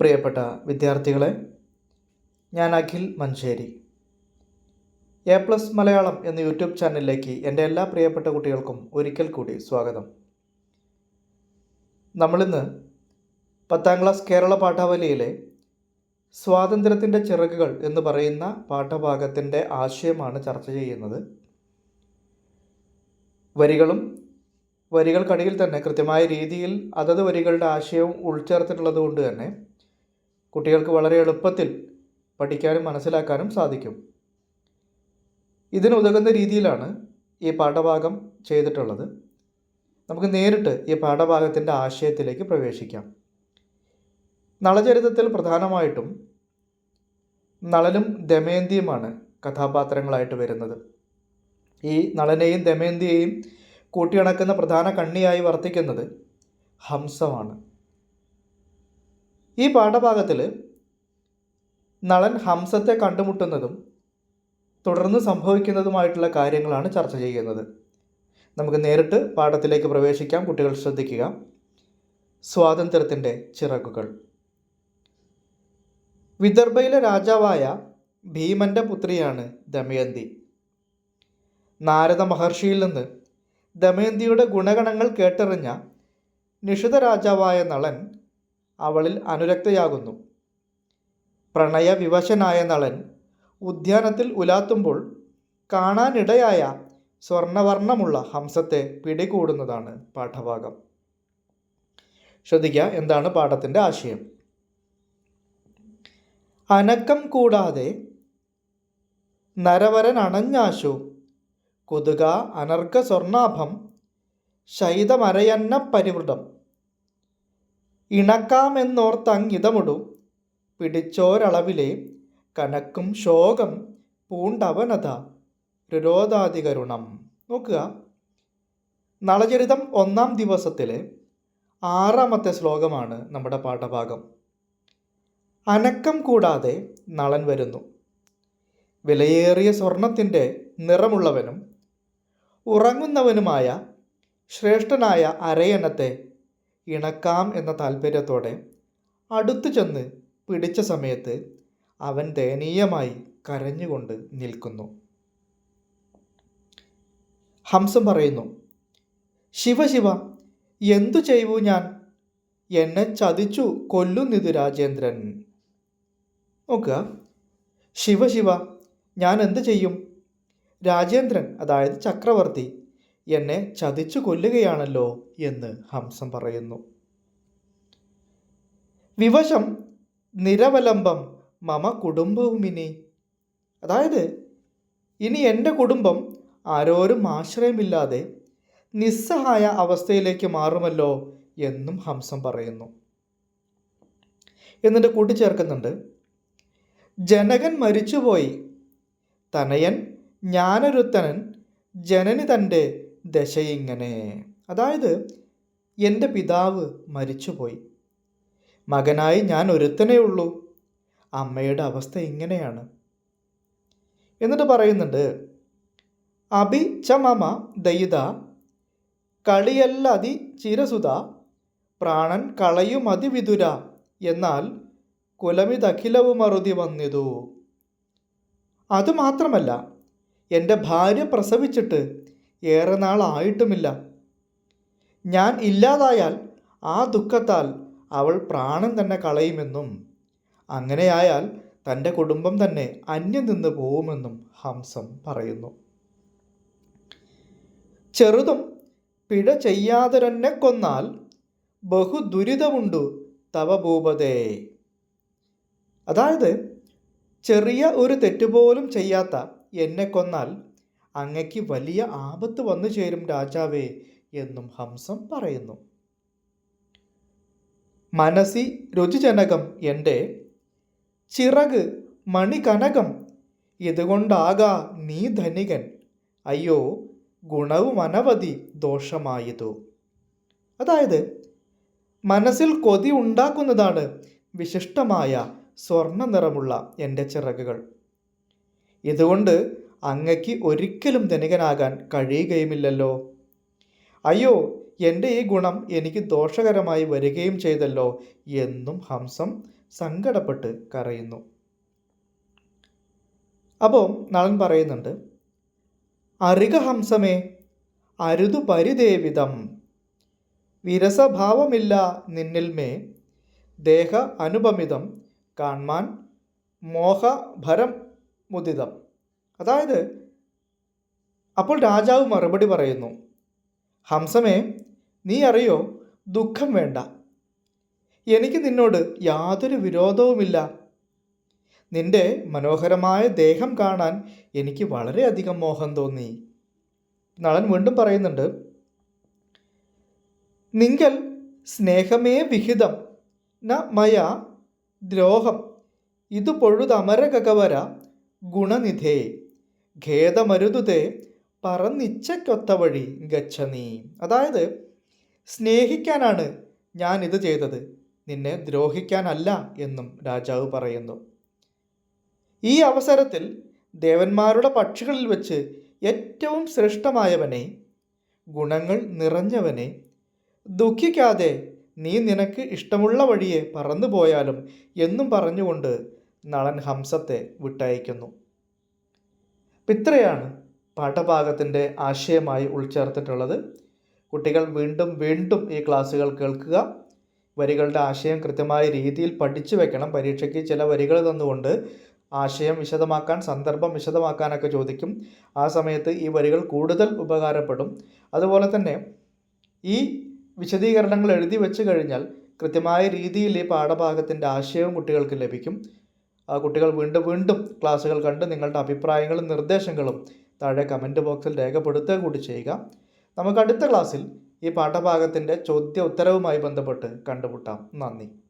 പ്രിയപ്പെട്ട വിദ്യാർത്ഥികളെ ഞാൻ അഖിൽ മഞ്ചേരി എ പ്ലസ് മലയാളം എന്ന യൂട്യൂബ് ചാനലിലേക്ക് എന്റെ എല്ലാ പ്രിയപ്പെട്ട കുട്ടികൾക്കും ഒരിക്കൽ കൂടി സ്വാഗതം. നമ്മളിന്ന് പത്താം ക്ലാസ് കേരള പാഠാവലിയിലെ സ്വാതന്ത്ര്യത്തിന്റെ ചിറകുകൾ എന്ന് പറയുന്ന പാഠഭാഗത്തിന്റെ ആശയമാണ് ചർച്ച ചെയ്യുന്നത്. വരികളും വരികൾക്കടിയിൽ തന്നെ കൃത്യമായ രീതിയിൽ അതത് വരികളുടെ ആശയവും ഉൾച്ചേർത്തിട്ടുള്ളത് കൊണ്ട് തന്നെ കുട്ടികൾക്ക് വളരെ എളുപ്പത്തിൽ പഠിക്കാനും മനസ്സിലാക്കാനും സാധിക്കും. ഇതിനുതകുന്ന രീതിയിലാണ് ഈ പാഠഭാഗം ചെയ്തിട്ടുള്ളത്. നമുക്ക് നേരിട്ട് ഈ പാഠഭാഗത്തിന്റെ ആശയത്തിലേക്ക് പ്രവേശിക്കാം. നളചരിതത്തിൽ പ്രധാനമായിട്ടും നളനും ദമയന്തിയുമാണ് കഥാപാത്രങ്ങളായിട്ട് വരുന്നത്. ഈ നളനെയും ദമയന്തിയെയും കൂട്ടിയിണക്കുന്ന പ്രധാന കണ്ണിയായി വർത്തിക്കുന്നത് ഹംസമാണ്. ഈ പാഠഭാഗത്തിൽ നളൻ ഹംസത്തെ കണ്ടുമുട്ടുന്നതും തുടർന്ന് സംഭവിക്കുന്നതുമായിട്ടുള്ള കാര്യങ്ങളാണ് ചർച്ച ചെയ്യുന്നത്. നമുക്ക് നേരിട്ട് പാഠത്തിലേക്ക് പ്രവേശിക്കാം. കുട്ടികൾ ശ്രദ്ധിക്കുക. സ്വാതന്ത്ര്യത്തിന്റെ ചിറകുകൾ. വിദർഭയിലെ രാജാവായ ഭീമന്റെ പുത്രിയാണ് ദമയന്തി. നാരദ മഹർഷിയിൽ നിന്ന് ദമയന്തിയുടെ ഗുണഗണങ്ങൾ കേട്ടറിഞ്ഞ നിഷിത രാജാവായ നളൻ അവളിൽ അനുരക്തയാകുന്നു. പ്രണയവിവശനായ നളൻ ഉദ്യാനത്തിൽ ഉലാത്തുമ്പോൾ കാണാനിടയായ സ്വർണവർണമുള്ള ഹംസത്തെ പിടികൂടുന്നതാണ് പാഠഭാഗം. ശ്രദ്ധിക്കുക എന്താണ് പാഠത്തിന്റെ ആശയം? അനക്കം കൂടാതെ നരവരൻ അണഞ്ഞാശു കൊതുക അനർഘ സ്വർണാഭം ശൈതമരയന്ന പരിവൃതം ഇണക്കാമെന്നോർത്തങ്ങിതമുടു പിടിച്ചോരളവിലെ കനക്കും ശോകം പൂണ്ടവനത. രുരോധാതികരുണം നോക്കുക. നളചരിതം ഒന്നാം ദിവസത്തിലെ ആറാമത്തെ ശ്ലോകമാണ് നമ്മുടെ പാഠഭാഗം. അനക്കം കൂടാതെ നളൻ വരുന്നു. വിലയേറിയ സ്വർണത്തിന്റെ നിറമുള്ളവനും ഉറങ്ങുന്നവനുമായ ശ്രേഷ്ഠനായ അരയണത്തെ ഇണക്കാം എന്ന താല്പര്യത്തോടെ അടുത്തു ചെന്ന് പിടിച്ച സമയത്ത് അവൻ ദയനീയമായി കരഞ്ഞുകൊണ്ട് നിൽക്കുന്നു. ഹംസം പറയുന്നു ശിവ ശിവ എന്തു ചെയ്യൂ ഞാൻ? എന്നെ ചതിച്ചു കൊല്ലുന്നിതു രാജേന്ദ്രൻ. നോക്കുക ശിവ ഞാൻ എന്ത് ചെയ്യും? രാജേന്ദ്രൻ അതായത് ചക്രവർത്തി എന്നെ ചതിച്ചു കൊല്ലുകയാണല്ലോ എന്ന് ഹംസം പറയുന്നു. വിവശം നിരവലംബം മമ കുടുംബവും ഇനി. അതായത് ഇനി എന്റെ കുടുംബം ആരോരും ആശ്രയമില്ലാതെ നിസ്സഹായ അവസ്ഥയിലേക്ക് മാറുമല്ലോ എന്നും ഹംസം പറയുന്നു. എന്നിട്ട് കൂട്ടിച്ചേർക്കുന്നുണ്ട്. ജനകൻ മരിച്ചുപോയി. തനയൻ ജ്ഞാനരുത്തനൻ ജനനി തന്റെ ദശയിങ്ങനെ. അതായത് എന്റെ പിതാവ് മരിച്ചുപോയി. മകനായി ഞാൻ ഒരുത്തനേ ഉള്ളൂ. അമ്മയുടെ അവസ്ഥ ഇങ്ങനെയാണ്. എന്നിട്ട് പറയുന്നുണ്ട് അഭി ച മമ ദയിത. കളിയല്ലതി ചിരസുത. പ്രാണൻ കളയും അതിവിതുര എന്നാൽ കുലമിതഖിലവും അറുതി വന്നിതു. അതുമാത്രമല്ല എന്റെ ഭാര്യ പ്രസവിച്ചിട്ട് ഏറെ നാളായിട്ടുമില്ല. ഞാൻ ഇല്ലാതായാൽ ആ ദുഃഖത്താൽ അവൾ പ്രാണൻ തന്നെ കളയുമെന്നും അങ്ങനെയായാൽ തന്റെ കുടുംബം തന്നെ അന്യം നിന്ന് പോവുമെന്നും ഹംസം പറയുന്നു. ചെറുതും പിഴ ചെയ്യാതെന്നെ കൊന്നാൽ ബഹുദുരിതമുണ്ടു തവഭൂപതേ. തവ ഭൂപതേ അതായത് ചെറിയ ഒരു തെറ്റുപോലും ചെയ്യാത്ത എന്നെ കൊന്നാൽ അങ്ങയ്ക്ക് വലിയ ആപത്ത് വന്നു ചേരും രാജാവേ എന്നും ഹംസം പറയുന്നു. മനസി രുചിജനകം എന്റെ ചിറക് മണികനകം. ഇതുകൊണ്ടാകാ നീ ധനികൻ. അയ്യോ ഗുണവും അനവധി ദോഷമായതു. അതായത് മനസ്സിൽ കൊതി ഉണ്ടാക്കുന്നതാണ് വിശിഷ്ടമായ സ്വർണ നിറമുള്ള എന്റെ ചിറകുകൾ. ഇതുകൊണ്ട് അങ്ങയ്ക്ക് ഒരിക്കലും ധനികനാകാൻ കഴിയുകയുമില്ലല്ലോ. അയ്യോ എന്റെ ഈ ഗുണം എനിക്ക് ദോഷകരമായി വരികയും ചെയ്തല്ലോ എന്നും ഹംസം സങ്കടപ്പെട്ട് കരയുന്നു. അപ്പോൾ നളൻ പറയുന്നുണ്ട് അറിക ഹംസമേ അരുതു പരിദേവിതം. വിരസഭാവമില്ല നിന്നിൽമേ ദേഹ അനുപമിതം. കാൺമാൻ മോഹഭരം മുദിതം അതായത് അപ്പോൾ രാജാവ് മറുപടി പറയുന്നു ഹംസമേ നീ അറിയോ ദുഃഖം വേണ്ട. എനിക്ക് നിന്നോട് യാതൊരു വിരോധവുമില്ല. നിന്റെ മനോഹരമായ ദേഹം കാണാൻ എനിക്ക് വളരെയധികം മോഹം തോന്നി. നളൻ വീണ്ടും പറയുന്നുണ്ട് നിങ്കൽ സ്നേഹമേ വിഹിതം ന മയ ദ്രോഹം ഇതു പൊഴുതമരകകവര ഗുണനിധേ. ഖേദമരുതുതേ പറന്നിച്ചയ്ക്കൊത്ത വഴി ഗച്ഛ നീ. അതായത് സ്നേഹിക്കാനാണ് ഞാൻ ഇത് ചെയ്തത്. നിന്നെ ദ്രോഹിക്കാനല്ല എന്നും രാജാവ് പറയുന്നു. ഈ അവസരത്തിൽ ദേവന്മാരുടെ പക്ഷികളിൽ വെച്ച് ഏറ്റവും ശ്രേഷ്ഠമായവനെ ഗുണങ്ങൾ നിറഞ്ഞവനെ ദുഃഖിക്കാതെ നീ നിനക്ക് ഇഷ്ടമുള്ള വഴിയെ പറന്നു പോയാലും എന്നും പറഞ്ഞുകൊണ്ട് നളൻ ഹംസത്തെ വിട്ടയക്കുന്നു. അപ്പം ഇത്രയാണ് പാഠഭാഗത്തിന്റെ ആശയമായി ഉൾച്ചേർത്തിട്ടുള്ളത്. കുട്ടികൾ വീണ്ടും വീണ്ടും ഈ ക്ലാസ്സുകൾ കേൾക്കുക. വരികളുടെ ആശയം കൃത്യമായ രീതിയിൽ പഠിച്ചു വെക്കണം. പരീക്ഷയ്ക്ക് ചില വരികൾ തന്നുകൊണ്ട് ആശയം വിശദമാക്കാൻ സന്ദർഭം വിശദമാക്കാനൊക്കെ ചോദിക്കും. ആ സമയത്ത് ഈ വരികൾ കൂടുതൽ ഉപകാരപ്പെടും. അതുപോലെ തന്നെ ഈ വിശദീകരണങ്ങൾ എഴുതി വെച്ച് കഴിഞ്ഞാൽ കൃത്യമായ രീതിയിൽ ഈ പാഠഭാഗത്തിന്റെ ആശയവും കുട്ടികൾക്ക് ലഭിക്കും. കുട്ടികൾ വീണ്ടും വീണ്ടും ക്ലാസ്സുകൾ കണ്ട് നിങ്ങളുടെ അഭിപ്രായങ്ങളും നിർദ്ദേശങ്ങളും താഴെ കമന്റ് ബോക്സിൽ രേഖപ്പെടുത്തുക കൂടി ചെയ്യുക. നമുക്ക് അടുത്ത ക്ലാസ്സിൽ ഈ പാഠഭാഗത്തിന്റെ ചോദ്യ ഉത്തരവുമായി ബന്ധപ്പെട്ട് കണ്ടുമുട്ടാം. നന്ദി.